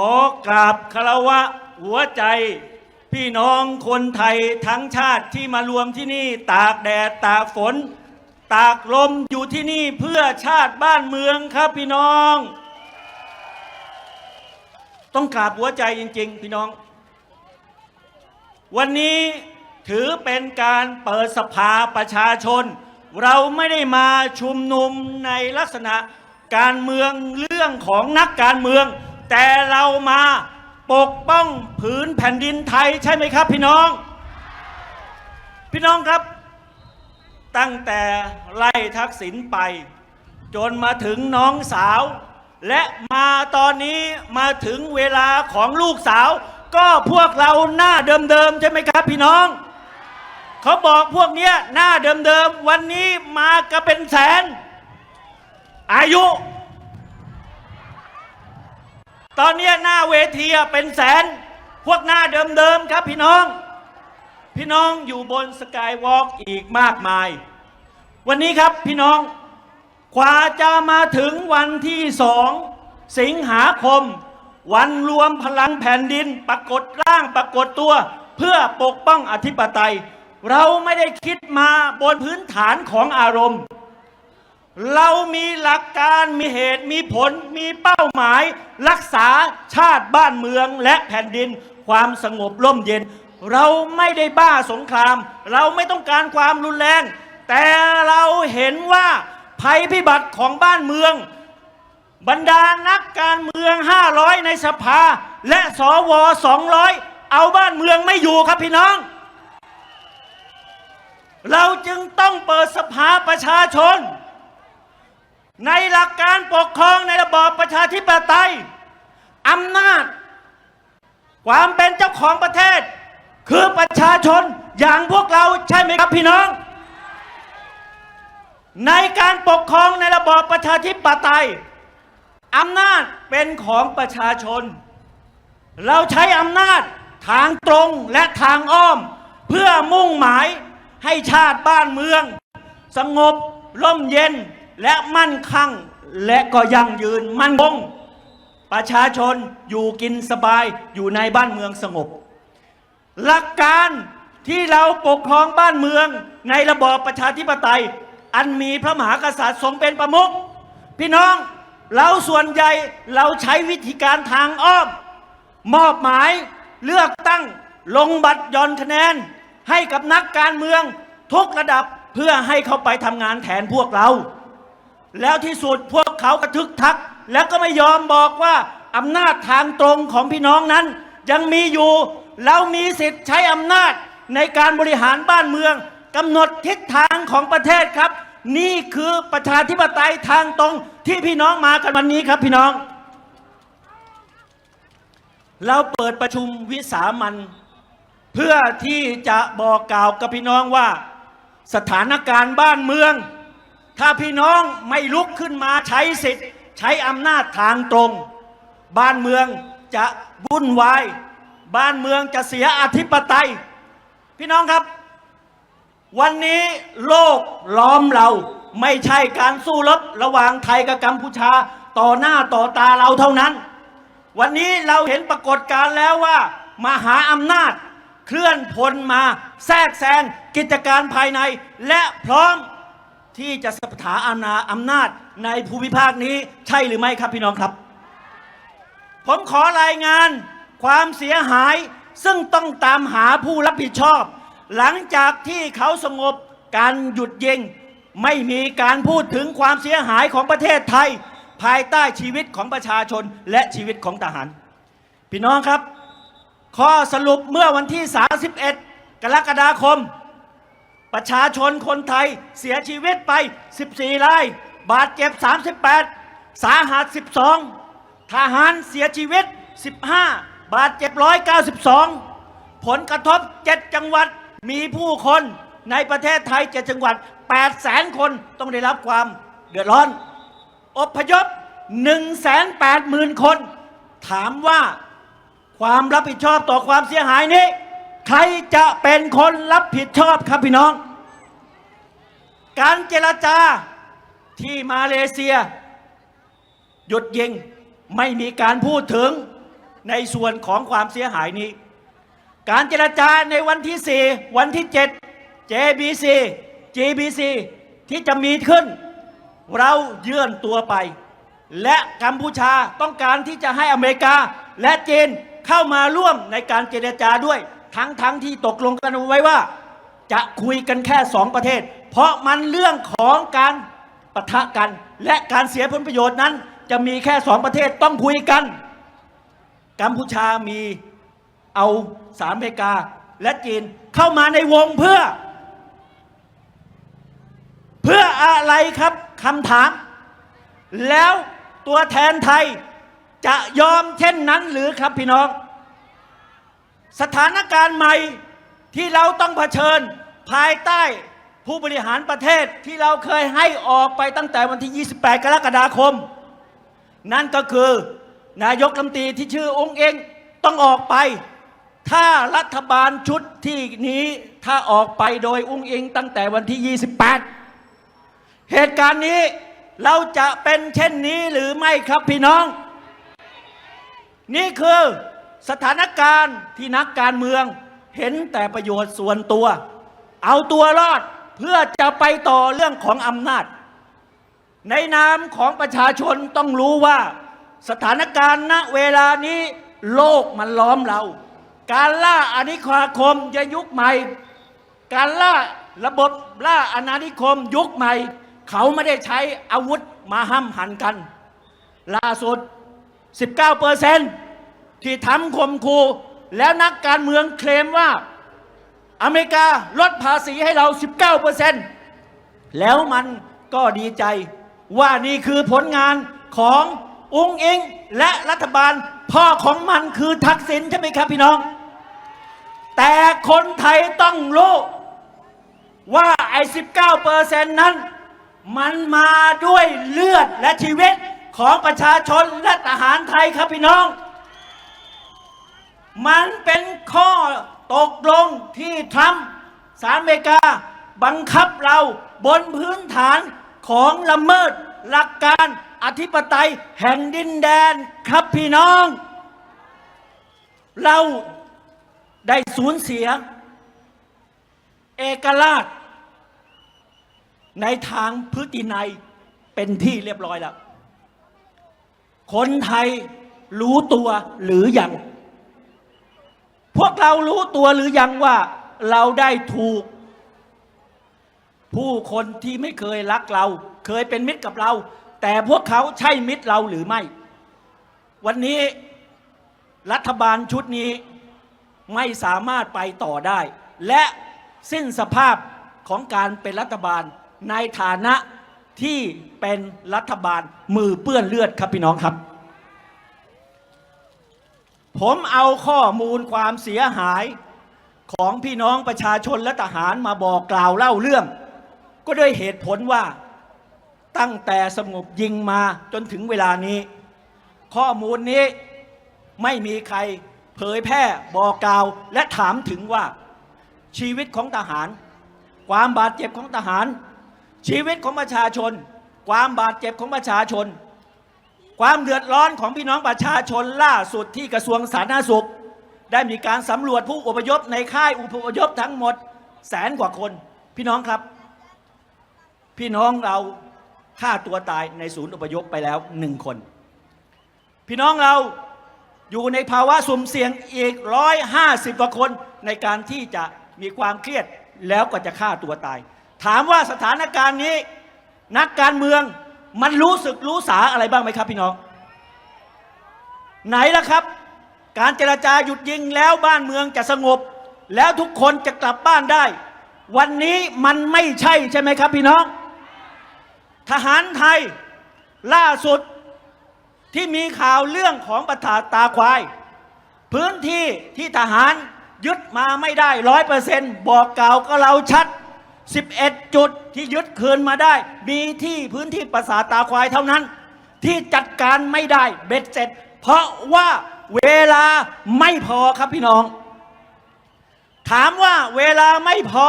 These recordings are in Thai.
ขอกราบคารวะหัวใจ พี่น้องคนไทยทั้งชาติที่มารวมที่นี่ตากแดดตากฝน ตากลมอยู่ที่นี่เพื่อชาติบ้านเมืองครับพี่น้อง ต้องกราบหัวใจจริง ๆ พี่น้อง วันนี้ถือเป็นการเปิดสภาประชาชน เราไม่ได้มาชุมนุมในลักษณะการเมืองเรื่องของนักการเมือง แต่เรามาปกป้องผืนแผ่นดินไทยใช่ไหมครับ พี่น้อง พี่น้องครับ ตั้งแต่ไล่ทักษิณไป จนมาถึงน้องสาว และมาตอนนี้มาถึงเวลาของลูกสาว ก็พวกเราหน้าเดิมๆใช่ไหมครับ พี่น้อง เขาบอกพวกเนี้ยหน้าเดิมๆวันนี้มากันเป็นแสนอายุ ตอนนี้หน้าเวทีเป็นแสน พวกหน้าเดิมๆครับพี่น้อง พี่น้องอยู่บนสกายวอล์กอีกมากมาย วันนี้ครับพี่น้องกว่าจะมาถึงวันที่สองสิงหาคม วันรวมพลังแผ่นดินปรากฏร่างปรากฏตัว เพื่อปกป้องอธิปไตย เราไม่ได้คิดมาบนพื้นฐานของอารมณ์ เรามีหลักการมีเหตุมีผลมีเป้าหมาย รักษาชาติบ้านเมืองและแผ่นดิน ความสงบร่มเย็น เราไม่ได้บ้าสงคราม เราไม่ต้องการความรุนแรง แต่เราเห็นว่าภัยพิบัติของบ้านเมือง บรรดานักการเมือง 500 ในสภา และสว 200 เอาบ้านเมืองไม่อยู่ครับพี่น้อง เราจึงต้องเปิดสภาประชาชน ในหลักการปกครองในระบอบประชาธิปไตยอำนาจ ความเป็นเจ้าของประเทศ คือประชาชนอย่างพวกเราใช่ไหมครับพี่น้อง ในการปกครองในระบอบประชาธิปไตยอำนาจเป็นของประชาชน เราใช้อำนาจทางตรงและทางอ้อม เพื่อมุ่งหมายให้ชาติบ้านเมือง สงบร่มเย็น และมั่นคั่งและก็ยั่งยืนมั่นคงประชาชนอยู่กินสบายอยู่ในบ้านเมืองสงบ หลักการที่เราปกครองบ้านเมืองในระบอบประชาธิปไตย อันมีพระมหากษัตริย์ทรงเป็นประมุขพี่น้องเราส่วนใหญ่เราใช้วิธีการทางอ้อม มอบหมายเลือกตั้งลงบัตรย่อนคะแนน ให้กับนักการเมืองทุกระดับเพื่อให้เขาไปทำงานแทนพวกเรา แล้วที่สุดพวกเขากระทึกทัก แล้วก็ไม่ยอมบอกว่าอำนาจทางตรงของพี่น้องนั้น ยังมีอยู่เรามีสิทธิ์ใช้อำนาจในการบริหารบ้านเมืองกำหนดทิศทางของประเทศครับ นี่คือประชาธิปไตยทางตรงที่พี่น้องมากันวันนี้ครับพี่น้อง เราเปิดประชุมวิสามันเพื่อที่จะบอกกล่าวกับพี่น้องว่า สถานการณ์บ้านเมือง ถ้าพี่น้องไม่ลุกขึ้นมาใช้สิทธิ์ ใช้อำนาจทางตรง บ้านเมืองจะวุ่นวาย บ้านเมืองจะเสียอธิปไตย พี่น้องครับ วันนี้โลกล้อมเราไม่ใช่การสู้รบระหว่างไทยกับกัมพูชาต่อหน้าต่อตาเราเท่านั้น วันนี้เราเห็นปรากฏการ์แล้วว่า มหาอำนาจเคลื่อนพลมาแทรกแซงกิจการภายในและพร้อม ที่จะสถาอาณาอำนาจในภูมิภาคนี้ใช่หรือไม่ครับพี่น้องครับ ผมขอรายงานความเสียหายซึ่งต้องตามหาผู้รับผิดชอบ หลังจากที่เขาสงบการหยุดยิง ไม่มีการพูดถึงความเสียหายของประเทศไทย ภายใต้ชีวิตของประชาชนและชีวิตของทหาร พี่น้องครับ ข้อสรุปเมื่อวันที่ 31 กรกฎาคม ประชาชนคนไทยเสียชีวิตไป 14 ราย บาดเจ็บ 38 สาหัส 12 ทหารเสียชีวิต 15 บาดเจ็บ 192 ผลกระทบ 7 จังหวัด มีผู้คนในประเทศไทย 7 จังหวัด 8 แสนคนต้องได้รับความเดือดร้อน อพยพ 180,000 คน ถามว่าความรับผิดชอบต่อความเสียหายนี้ใครจะเป็นคนรับผิดชอบครับพี่น้อง การเจรจาที่มาเลเซีย หยุดยิงไม่มีการพูดถึงในส่วนของความเสียหายนี้ การเจรจาในวันที่ 4 วันที่ 7 JBC GBC ที่จะมีขึ้น เราเยื่อนตัวไป และกัมพูชาต้องการที่จะให้อเมริกาและจีนเข้ามาร่วมในการเจรจาด้วย ทั้งทั้งที่ตกลงกันไว้ว่า จะคุยกันแค่สองประเทศ เพราะมันเรื่องของการปะทะกัน และการเสียผลประโยชน์นั้น จะมีแค่สองประเทศต้องคุยกัน กัมพูชามีเอาสหรัฐอเมริกาและจีนเข้ามาในวงเพื่อ เพื่ออะไรครับคำถาม แล้วตัวแทนไทยจะยอมเช่นนั้นหรือครับพี่น้อง สถานการณ์ใหม่ ที่เราต้องเผชิญภายใต้ผู้บริหารประเทศที่เราเคยให้ออกไปตั้งแต่วันที่ 28 กรกฎาคม นั่นก็คือนายกรัฐมนตรีที่ชื่อองค์เองต้องออกไป ถ้ารัฐบาลชุดที่นี้ถ้าออกไปโดยอุ้งอิงตั้งแต่วันที่ 28 เหตุการณ์นี้เราจะเป็นเช่นนี้หรือไม่ครับพี่น้อง นี่คือสถานการณ์ที่นักการเมือง เห็นแต่ประโยชน์ส่วนตัว เอาตัวรอดเพื่อจะไปต่อเรื่องของอำนาจ ในนามของประชาชนต้องรู้ว่า สถานการณ์ณเวลานี้โลกมันล้อมเรา การล่าอาณานิคมจะยุคใหม่ การล่าระบบล่าอาณานิคมยุคใหม่ เขาไม่ได้ใช้อาวุธมาห้ำหันกัน ล่าสุด 19เปอร์เซนที่ทำคมคู แล้วนักการเมืองเคลมว่า อเมริกาลดภาษีให้เรา 19เปอร์เซนแล้วมันก็ดีใจว่านี่คือผลงานของอุ้งอิงและรัฐบาลพ่อของมันคือทักษิณใช่ไหมครับพี่น้อง แต่คนไทยต้องรู้ว่าไอ้19เปอร์เซ็นต์นั้น มันมาด้วยเลือดและชีวิตของประชาชนและทหารไทยครับพี่น้อง มันเป็นข้อตกลงที่ทรัมป์สหรัฐอเมริกา บังคับเราบนพื้นฐานของละเมิดหลักการอธิปไตยแห่งดินแดนครับพี่น้อง เราได้สูญเสีย เอกราช ในทางพฤตินัยเป็นที่เรียบร้อยแล้ว คนไทยรู้ตัวหรือยัง พวกเรารู้ตัวหรือยังว่าเราได้ถูก ผู้คนที่ไม่เคยรักเรา เคยเป็นมิตรกับเรา แต่พวกเขาใช่มิตรเราหรือไม่ วันนี้รัฐบาลชุดนี้ไม่สามารถไปต่อได้ และสิ้นสภาพของการเป็นรัฐบาลในฐานะที่เป็นรัฐบาลมือเปื้อนเลือดครับพี่น้องครับ ผมเอาข้อมูลความเสียหายของพี่น้องประชาชนและทหารมาบอกกล่าวเล่าเรื่อง ก็ด้วยเหตุผลว่าตั้งแต่สงบยิงมาจนถึงเวลานี้ ข้อมูลนี้ไม่มีใครเผยแพร่บอกกล่าวและถามถึงว่าชีวิตของทหาร ความบาดเจ็บของทหาร ชีวิตของประชาชน ความบาดเจ็บของประชาชน ความเดือดร้อนของพี่น้องประชาชนล่าสุดที่กระทรวงสาธารณสุข ได้มีการสำรวจผู้อพยพในค่ายอพยพทั้งหมดแสนกว่าคน พี่น้องครับ พี่น้องเราฆ่าตัวตายในศูนย์อพยพไปแล้วหนึ่งคน พี่น้องเราอยู่ในภาวะสุ่มเสี่ยงอีกร้อยห้าสิบกว่าคนในการที่จะมีความเครียดแล้วก็จะฆ่าตัวตาย ถามว่าสถานการณ์นี้นักการเมือง มันรู้สึกรู้สาอะไรบ้างไหมครับ พี่น้อง ไหนล่ะครับ การเจรจาหยุดยิงแล้วบ้านเมืองจะสงบ แล้วทุกคนจะกลับบ้านได้ วันนี้มันไม่ใช่ใช่ไหมครับ พี่น้อง ทหารไทยล่าสุดที่มีข่าวเรื่องของประทาตาควาย พื้นที่ที่ทหารยึดมาไม่ได้ร้อยเปอร์เซนต์บอกกล่าวก็เราชัด 11 จุดที่ยึดคืนมาได้ มีที่พื้นที่ปราสาตาควายเท่านั้น ที่จัดการไม่ได้เบ็ดเสร็จ เพราะว่าเวลาไม่พอครับพี่น้อง ถามว่าเวลาไม่พอ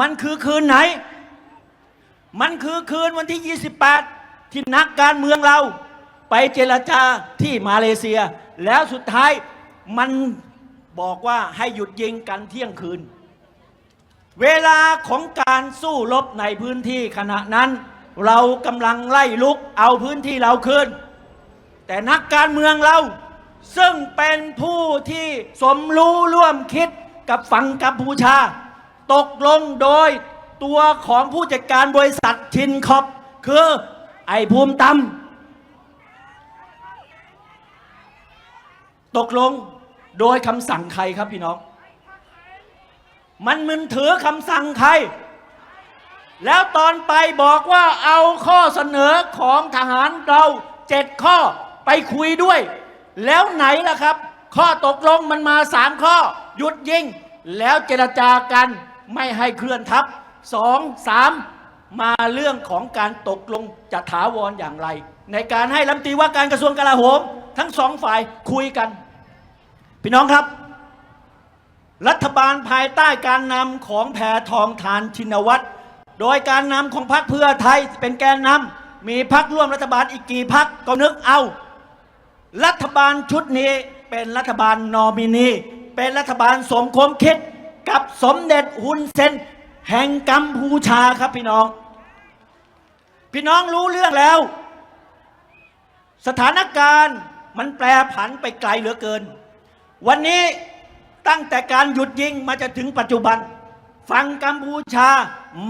มันคือคืนไหน มันคือคืนวันที่ 28 ที่นักการเมืองเรา ไปเจรจาที่มาเลเซีย แล้วสุดท้ายมันบอกว่าให้หยุดยิงกันเที่ยงคืน เวลาของการสู้รบในพื้นที่ขณะนั้น เรากำลังไล่ลุกเอาพื้นที่เราคืนแต่นักการเมืองเรา ซึ่งเป็นผู้ที่สมรู้ร่วมคิดกับฝั่งกัมพูชา ตกลงโดยตัวของผู้จัดการบริษัทชินคอปคือไอ้ภูมิตำตกลงโดยคำสั่งใครครับพี่น้อง มันมึนถือคำสั่งใคร แล้วตอนไปบอกว่าเอาข้อเสนอของทหารเราเจ็ดข้อไปคุยด้วย แล้วไหนล่ะครับ ข้อตกลงมันมาสามข้อ หยุดยิง แล้วเจรจากันไม่ให้เคลื่อนทัพสองสามมาเรื่องของการตกลงจะถาวรอย่างไร ในการให้รัฐมนตรีว่าการกระทรวงกลาโหม ทั้งสองฝ่ายคุยกัน พี่น้องครับ รัฐบาลภายใต้การนำของแพทองทานชินวัตรโดยการนำของพรรคเพื่อไทยเป็นแกนนำมีพรรคร่วมรัฐบาลอีกกี่พรรคก็นึกเอา รัฐบาลชุดนี้เป็นรัฐบาลนอมินี เป็นรัฐบาลสมคมคิดกับสมเด็จฮุนเซนแห่งกัมพูชาครับพี่น้อง พี่น้องรู้เรื่องแล้ว สถานการณ์มันแปรผันไปไกลเหลือเกิน วันนี้ ตั้งแต่การหยุดยิงมาจะถึงปัจจุบัน ฝั่งกัมพูชา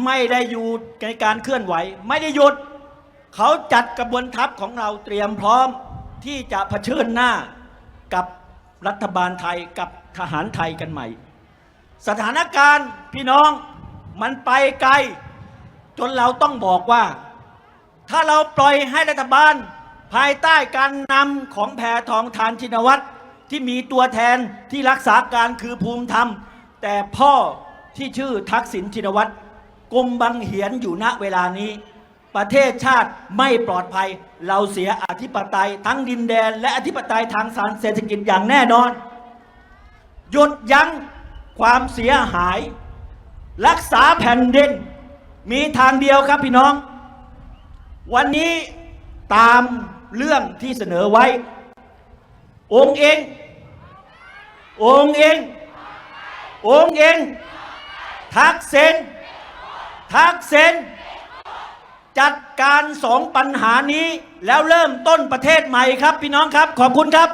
ไม่ได้หยุดในการเคลื่อนไหว ไม่ได้หยุด เขาจัดกระบวนทัพของเราเตรียมพร้อมที่จะเผชิญหน้ากับรัฐบาลไทยกับทหารไทยกันใหม่ สถานการณ์พี่น้องมันไปไกล จนเราต้องบอกว่า ถ้าเราปล่อยให้รัฐบาลภายใต้การนำของแพทองทานชินวัตร ที่มีตัวแทนที่รักษาการคือภูมิธรรม แต่พ่อที่ชื่อทักษิณชินวัตรกุมบังเหียนอยู่ณเวลานี้ ประเทศชาติไม่ปลอดภัย เราเสียอธิปไตยทั้งดินแดน และอธิปไตยทางสารเศรษฐกิจอย่างแน่นอน หยุดยั้งความเสียหาย รักษาแผ่นดิน มีทางเดียวครับพี่น้อง วันนี้ตามเรื่องที่เสนอไว้ องเอง องเอง องเอง ทักเซนทักเซนจัดการสองปัญหานี้แล้วเริ่มต้นประเทศใหม่ครับ พี่น้องครับ ขอบคุณครับ